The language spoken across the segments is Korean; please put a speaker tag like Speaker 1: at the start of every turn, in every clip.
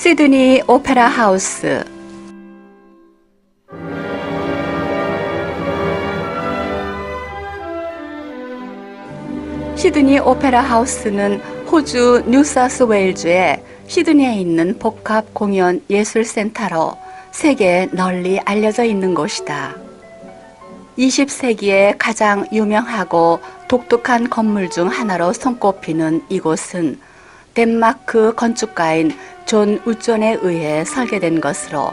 Speaker 1: 시드니 오페라 하우스 시드니 오페라 하우스는 호주 뉴사스웨일주의 시드니에 있는 복합 공연 예술 센터로 세계에 널리 알려져 있는 곳이다. 20세기에 가장 유명하고 독특한 건물 중 하나로 손꼽히는 이곳은 덴마크 건축가인 존 우존에 의해 설계된 것으로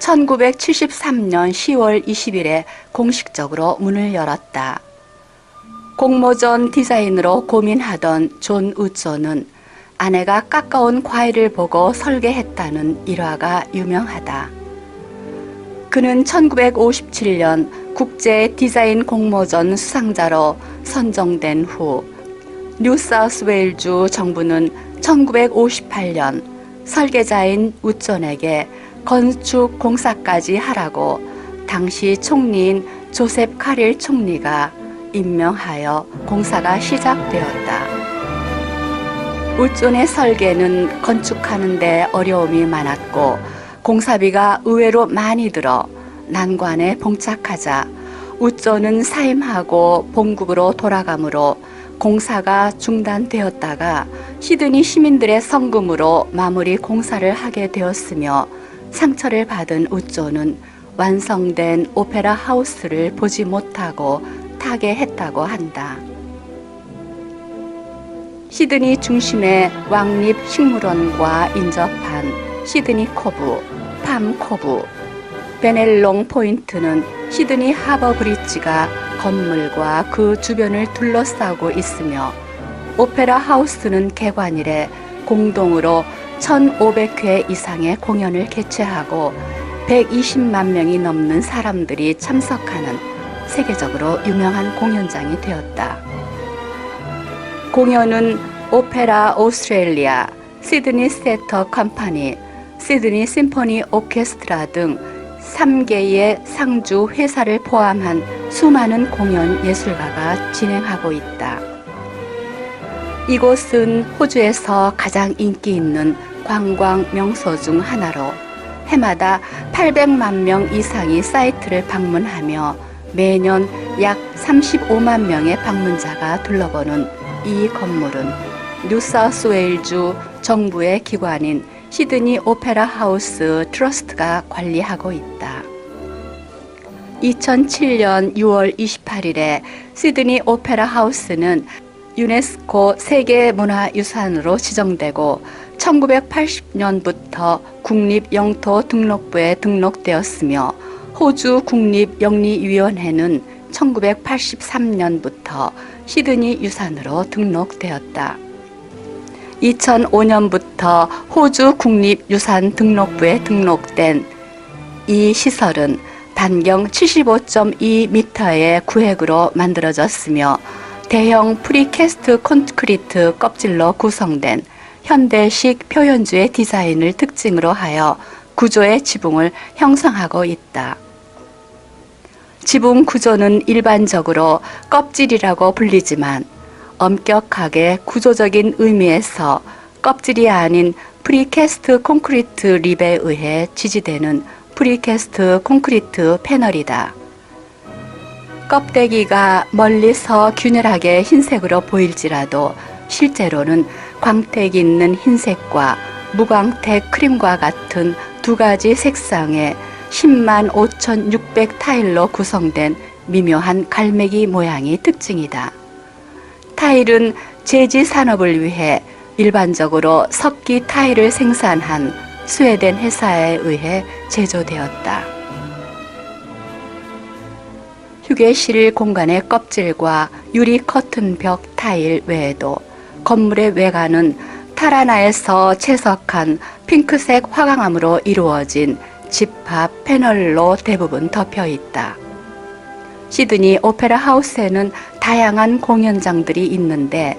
Speaker 1: 1973년 10월 20일에 공식적으로 문을 열었다. 공모전 디자인으로 고민하던 존 우존은 아내가 깎아온 과일을 보고 설계했다는 일화가 유명하다. 그는 1957년 국제 디자인 공모전 수상자로 선정된 후 뉴사우스웨일주 정부는 1958년 설계자인 우존에게 건축 공사까지 하라고 당시 총리인 조셉 카릴 총리가 임명하여 공사가 시작되었다. 우존의 설계는 건축하는데 어려움이 많았고 공사비가 의외로 많이 들어 난관에 봉착하자 우존은 사임하고 본국으로 돌아가므로 공사가 중단되었다가 시드니 시민들의 성금으로 마무리 공사를 하게 되었으며 상처를 받은 우존은 완성된 오페라 하우스를 보지 못하고 타계했다고 한다. 시드니 중심의 왕립 식물원과 인접한 시드니 코브, 팜 코브, 베넬롱 포인트는 시드니 하버 브릿지가 건물과 그 주변을 둘러싸고 있으며 오페라 하우스는 개관일에 공동으로 1,500회 이상의 공연을 개최하고 120만 명이 넘는 사람들이 참석하는 세계적으로 유명한 공연장이 되었다. 공연은 오페라 오스트레일리아, 시드니 세터 컴퍼니, 시드니 심포니 오케스트라 등 3개의 상주 회사를 포함한 수많은 공연 예술가가 진행하고 있다. 이곳은 호주에서 가장 인기 있는 관광 명소 중 하나로 해마다 800만 명 이상이 사이트를 방문하며 매년 약 35만 명의 방문자가 둘러보는 이 건물은 뉴사우스웨일주 정부의 기관인 시드니 오페라 하우스 트러스트가 관리하고 있다. 2007년 6월 28일에 시드니 오페라 하우스는 유네스코 세계문화유산으로 지정되고 1980년부터 국립영토 등록부에 등록되었으며 호주 국립영리위원회는 1983년부터 시드니 유산으로 등록되었다. 2005년부터 호주 국립유산 등록부에 등록된 이 시설은 반경 75.2m의 구획으로 만들어졌으며 대형 프리캐스트 콘크리트 껍질로 구성된 현대식 표현주의 디자인을 특징으로 하여 구조의 지붕을 형성하고 있다. 지붕 구조는 일반적으로 껍질이라고 불리지만 엄격하게 구조적인 의미에서 껍질이 아닌 프리캐스트 콘크리트 립에 의해 지지되는 프리캐스트 콘크리트 패널이다. 껍데기가 멀리서 균일하게 흰색으로 보일지라도 실제로는 광택 있는 흰색과 무광택 크림과 같은 두 가지 색상의 10만 5,600 타일로 구성된 미묘한 갈매기 모양이 특징이다. 타일은 제지 산업을 위해 일반적으로 석기 타일을 생산한 스웨덴 회사에 의해 제조되었다. 휴게실 공간의 껍질과 유리 커튼 벽 타일 외에도 건물의 외관은 타라나에서 채석한 핑크색 화강암으로 이루어진 집합 패널로 대부분 덮여 있다. 시드니 오페라 하우스에는 다양한 공연장들이 있는데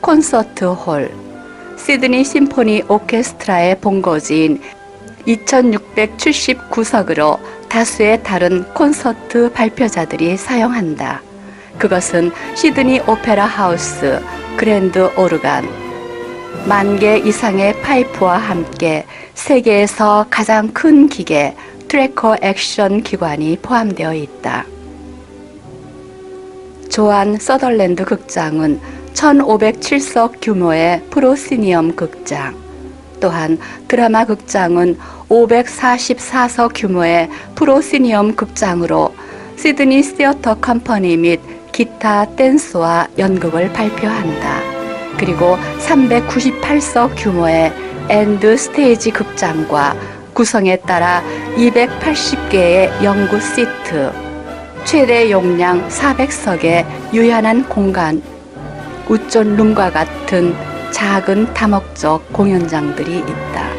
Speaker 1: 콘서트 홀, 시드니 심포니 오케스트라의 본거지인 2679석으로 다수의 다른 콘서트 발표자들이 사용한다. 그것은 시드니 오페라 하우스, 그랜드 오르간, 만 개 이상의 파이프와 함께 세계에서 가장 큰 기계 트래커 액션 기관이 포함되어 있다. 조한 서덜랜드 극장은 1507석 규모의 프로시니엄 극장, 또한 드라마 극장은 544석 규모의 프로시니엄 극장으로 시드니 시어터 컴퍼니 및 기타 댄스와 연극을 발표한다. 그리고 398석 규모의 엔드 스테이지 극장과 구성에 따라 280개의 연구 시트, 최대 용량 400석의 유연한 공간, 우존룸과 같은 작은 다목적 공연장들이 있다.